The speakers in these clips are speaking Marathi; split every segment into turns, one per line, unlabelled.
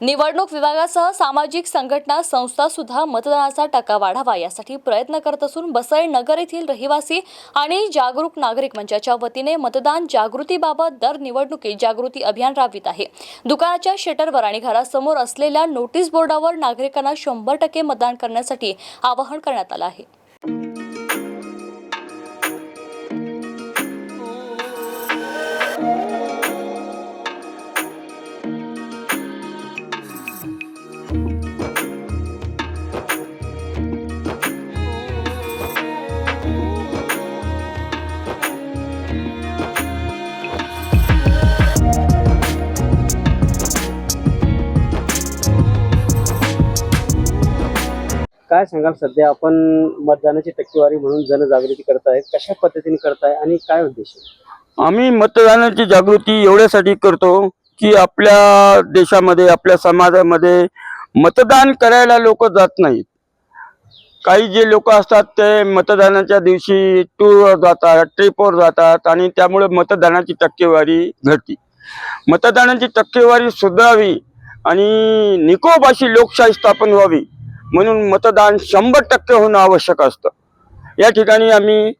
निवडणूक विभागासह सामाजिक संघटना संस्था सुद्धा मतदानाचा टक्का वाढावा यासाठी प्रयत्न करत असून बसई नगर येथील रहिवासी आणि जागरूक नागरिक मंचाच्या वतीने मतदान जागृतीबाबत दर निवडणुकीत जागृती अभियान राबवित आहे. दुकानाच्या शटरवर आणि घरासमोर असलेल्या नोटीस बोर्डावर नागरिकांना शंभर टक्के मतदान करण्यासाठी आवाहन करण्यात आलं आहे.
काय सांगाल सध्या? आपण मतदानाची टक्केवारी म्हणून जनजागृती करताय कशा पद्धतीने करताय आणि काय उद्देश
आम्ही मतदानाची जागृती एवढ्यासाठी करतो की आपल्या देशामध्ये आपल्या समाजामध्ये मतदान करायला लोक जात नाहीत. काही जे लोक असतात ते मतदानाच्या दिवशी टूरवर जातात ट्रिपवर जातात आणि त्यामुळे मतदानाची टक्केवारी घडते मतदानाची टक्केवारी सुधारावी आणि निकोप अशी लोकशाही स्थापन व्हावी. म्हणून मतदान शंभर टक्के होणं आवश्यक असतं. या ठिकाणी आम्ही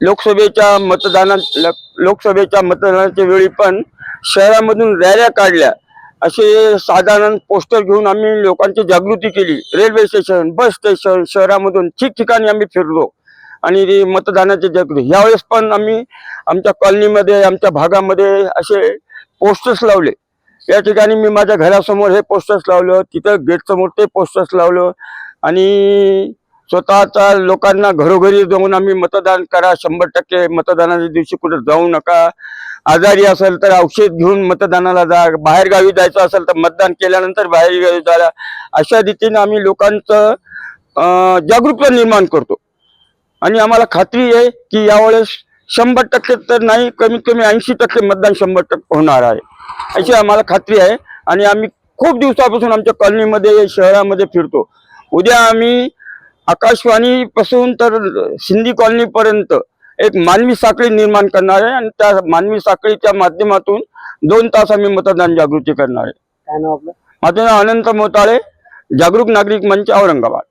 लोकसभेच्या मतदाना ल- लोकसभेच्या मतदानाच्या वेळी पण शहरामधून रॅल्या काढल्या. असे साधारण पोस्टर घेऊन आम्ही लोकांची जागृती केली. रेल्वे स्टेशन बस स्टेशन शहरामधून ठिकठिकाणी आम्ही फिरलो आणि ते मतदानाची जागृती यावेळेस पण आम्ही आमच्या कॉलनीमध्ये आमच्या भागामध्ये असे पोस्टर्स लावले. या ठिकाणी मी माझ्या घरासमोर हे पोस्टर्स लावलं तिथं गेट समोर ते पोस्टर्स लावलं आणि स्वतःच्या लोकांना घरोघरी जाऊन आम्ही मतदान करा शंभर टक्के मतदानाच्या दिवशी कुठं जाऊ नका. आजारी असेल तर औषध घेऊन मतदानाला जा बाहेर गावी जायचं असेल तर मतदान केल्यानंतर बाहेर गावी जायला अशा रीतीने आम्ही लोकांचं जागरूकता निर्माण करतो. आणि आम्हाला खात्री आहे की यावेळेस शंभर टक्के तर नाही कमीत कमी ऐंशी टक्के मतदान शंभर टक्के होणार आहे. अशी आम्हाला खात्री आहे आणि आम्ही खूप दिवसापासून आमच्या कॉलनीमध्ये शहरामध्ये फिरतो. उद्या आम्ही आकाशवाणी पासून तर सिंधी कॉलनी पर्यंत एक मानवी साखळी निर्माण करणार आहे आणि त्या मानवी साखळीच्या माध्यमातून दोन तास आम्ही मतदान जागृती करणार आहे. माझं नाव अनंत मोताळे जागरूक नागरिक मंच औरंगाबाद.